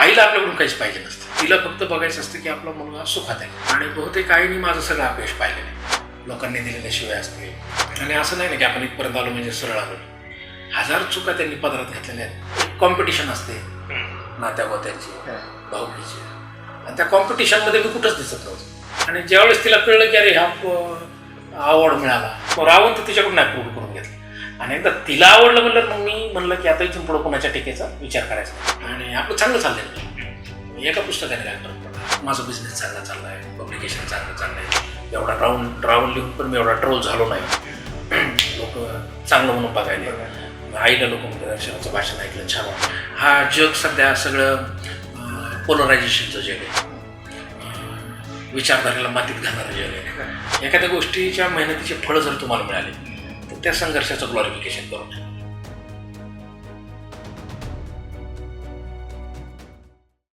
आईला आपल्याकडून काहीच पाहिजे नसतं. तिला फक्त बघायचं असतं की आपला मुलगा सुखात आहे. आणि बहुतेक आईने माझं सगळं अपयश पाहिलेलं आहे. लोकांनी दिलेल्या शिवाय असते आणि असं नाही ना की आपण इथपर्यंत आलो म्हणजे सरळ आलो. हजार चुका त्यांनी पदरात घातलेल्या आहेत. कॉम्पिटिशन असते. नात्यागोत्यांची भाऊकीची आणि त्या कॉम्पिटिशनमध्ये मी कुठंच दिसत नव्हतं. आणि ज्यावेळेस तिला कळलं की अरे हा आवड मिळाला. तो रावण तर तिच्याकडून अप्रूव्ह करून घेतला. आणि एकदा तिला आवडलं म्हणलं मग मी म्हणलं की आता इथून पुढं कोणाच्या टीकेचा विचार करायचा. आणि आपलं चांगलं चाललंय. एका पुस्तकाने काय माझा बिझनेस चांगला चाललाय पब्लिकेशन चांगलं चाललंय. एवढा राऊंड राऊंड लिहून पण मी एवढा ट्रोल झालो नाही. लोक चांगलं म्हणून बघायला आईला लोक म्हणतात दर्शनाचं भाषण ऐकलं छान हा जग सध्या सगळं पोलरायझेशनचं जग आहे. विचारधारेला मातीत घालणारं जग आहे. एखाद्या गोष्टीच्या मेहनतीचे फळं जर तुम्हाला मिळाले त्या संघर्षाचं ग्लॉरिफिकेशन करून.